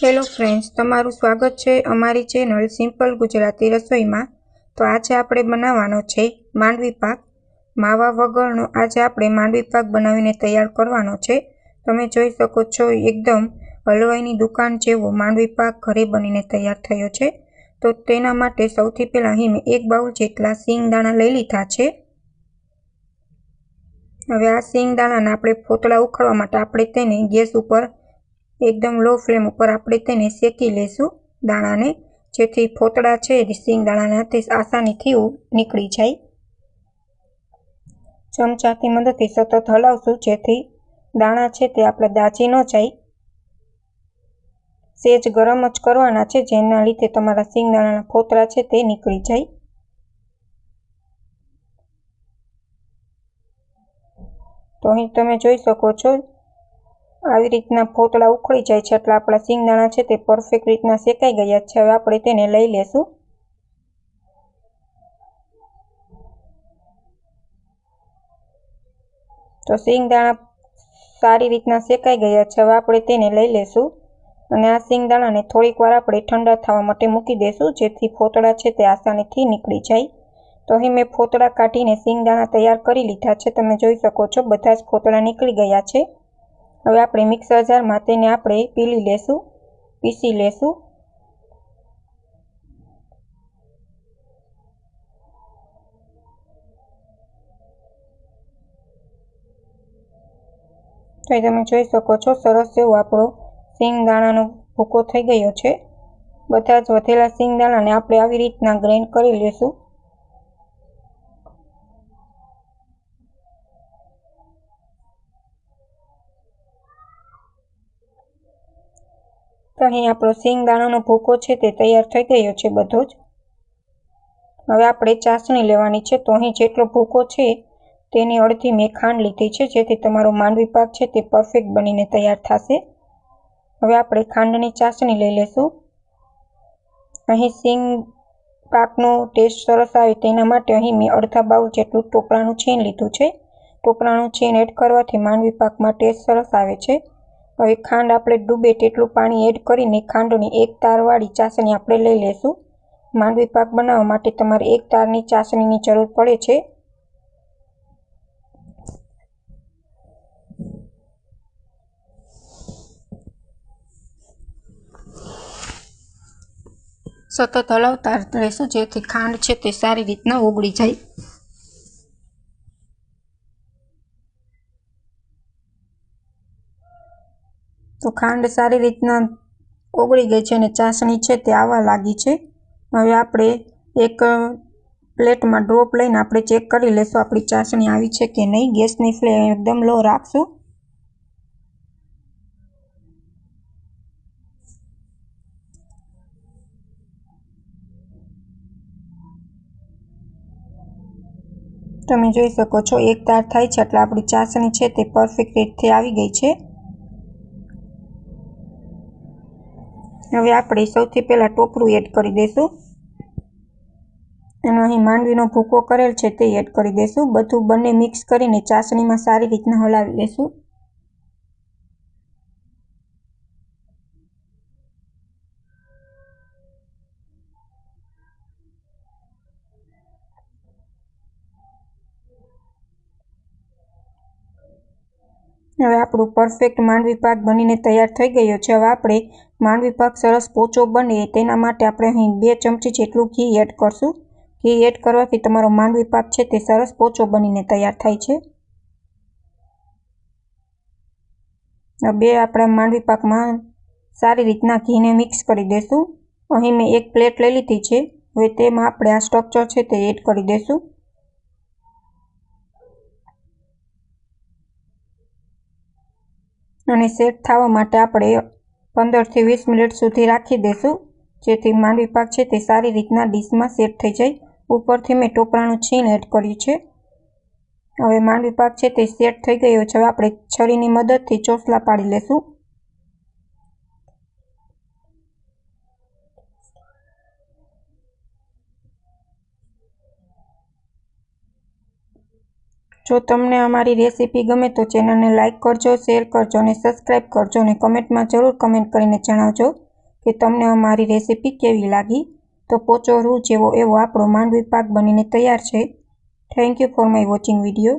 Hello friends તમારું સ્વાગત છે અમારી ચેનલ સિમ્પલ ગુજરાતી રસોઈમાં. તો આજે આપણે બનાવવાનો છે માંડવી પાક. માવા વગરનો આજે આપણે માંડવી પાક બનાવીને તૈયાર કરવાનો છે. તમે જોઈ શકો છો એકદમ હલવાઈની દુકાન જેવો માંડવી પાક ઘરે બનીને તૈયાર થયો છે. તો તેના માટે સૌથી પહેલાં અહીં મેં એક બાઉલ જેટલા દાણા લઈ લીધા છે. હવે આ દાણાને આપણે ફોતળા ઉખાડવા માટે આપણે તેને ગેસ ઉપર એકદમ લો ફ્લેમ ઉપર આપણે તેને શેકી લેશું. દાણાને, જેથી ફોતળા છે સિંગ દાણાના તે આસાનીથી નીકળી જાય. ચમચાથી મદદથી સતત હલાવશું, જેથી દાણા છે તે આપણે દાજી ન જાય. સેજ ગરમ જ કરવાના છે, જેના લીધે તમારા સિંગ દાણાના ફોતળા છે તે નીકળી જાય. તો અહીં તમે જોઈ શકો છો આવી રીતના ફોતળા ઉખડી જાય છે એટલે આપણા સિંગદાણા છે તે પરફેક્ટ રીતના શેકાઈ ગયા છે. હવે આપણે તેને લઈ લેશું. તો સિંગદાણા સારી રીતના શેકાઈ ગયા છે. હવે આપણે તેને લઈ લેશું. અને આ સિંગદાણાને થોડીક વાર આપણે ઠંડા થવા માટે મૂકી દેશું, જેથી ફોતળા છે તે આસાનીથી નીકળી જાય. તો અહીં મેં ફોતળા કાઢીને સિંગદાણા તૈયાર કરી લીધા છે. તમે જોઈ શકો છો, બધા જ ફોતળા નીકળી ગયા છે. હવે આપણે મિક્સર જારમાં તેને આપણે પીલી લેશું, પીસી લેશું. તો તમે જોઈ શકો છો, સરસ એવો આપણો દાણાનો ભૂકો થઈ ગયો છે. બધા જ વધેલા દાણાને આપણે આવી રીતના ગ્રેન્ડ કરી લેશું. તો અહીં આપણો સિંગદાણાનો ભૂકો છે તે તૈયાર થઈ ગયો છે બધો જ. હવે આપણે ચાસણી લેવાની છે, તો અહીં જેટલો ભૂકો છે તેની અડધી મેં ખાંડ લીધી છે, જેથી તમારો માંડવી પાક છે તે પરફેક્ટ બનીને તૈયાર થશે. હવે આપણે ખાંડની ચાસણી લઈ લેશું. અહીં સિંગ પાકનો ટેસ્ટ સરસ આવે તેના માટે અહીં મેં અડધા બાઉલ જેટલું ટોપરાનું છીણ લીધું છે. ટોપરાનું છીણ એડ કરવાથી માંડવી પાકમાં ટેસ્ટ સરસ આવે છે. હવે ખાંડ આપણે ડૂબે તેટલું પાણી એડ કરીને ખાંડની એક તારવાળી ચાસણી આપણે લઈ લેશું. માંડવી પાક બનાવવા માટે તમારે એક તારની ચાસણીની જરૂર પડે છે. સતત હલાવતા રહેશું જેથી ખાંડ છે તે સારી રીતના ઓગળી જાય. તો ખાંડ સારી રીતના ઓગળી ગઈ છે અને ચાસણી છે તે આવવા લાગી છે. હવે આપણે એક પ્લેટમાં ડ્રોપ લઈને આપણે ચેક કરી લેશું આપણી ચાસણી આવી છે કે નહીં. ગેસની ફ્લેમ એકદમ લો રાખશું. તમે જોઈ શકો છો, એક તાર થાય છે, એટલે આપણી ચાસણી છે તે પરફેક્ટ રીતથી આવી ગઈ છે. હવે આપણે સૌથી પહેલાં ટોપરું એડ કરી દઈશું. અને અહીં માંડવીનો ભૂકો કરેલ છે તે એડ કરી દઈશું. બધું બંને મિક્સ કરીને ચાસણીમાં સારી રીતના હલાવી લઈશું. હવે આપણું પરફેક્ટ માંડવી પાક બનીને તૈયાર થઈ ગયો છે. હવે આપણે માંડવી પાક સરસ પોચો બને તેના માટે આપણે અહીં બે ચમચી જેટલું ઘી એડ કરશું. ઘી એડ કરવાથી તમારો માંડવી પાક છે તે સરસ પોચો બનીને તૈયાર થાય છે. બે આપણા માંડવી પાકમાં સારી રીતના ઘીને મિક્સ કરી દઈશું અહીં મેં એક પ્લેટ લઈ લીધી છે. હવે તેમાં આપણે આ સ્ટ્રક્ચર છે તે એડ કરી દઈશું અને સેટ થવા માટે આપણે પંદરથી વીસ મિનિટ સુધી રાખી દઈશું જેથી માંડવી પાક છે તે સારી રીતના ડીશમાં સેટ થઈ જાય. ઉપરથી મેં ટોપરાનું છીણ એડ કર્યું છે. હવે માંડવી પાક છે તે સેટ થઈ ગયો છે. આપણે છરીની મદદથી ચોસલા પાડી લેશું. જો તમને અમારી રેસીપી ગમે તો ચેનલને લાઇક કરજો, શેર કરજો અને સબસ્ક્રાઈબ કરજો અને કમેન્ટમાં જરૂર કમેન્ટ કરીને જણાવજો કે તમને અમારી રેસીપી કેવી લાગી. તો પોચો રૂ જેવો એવો આપણો માંડવી પાક બનીને તૈયાર છે. Thank you for my watching video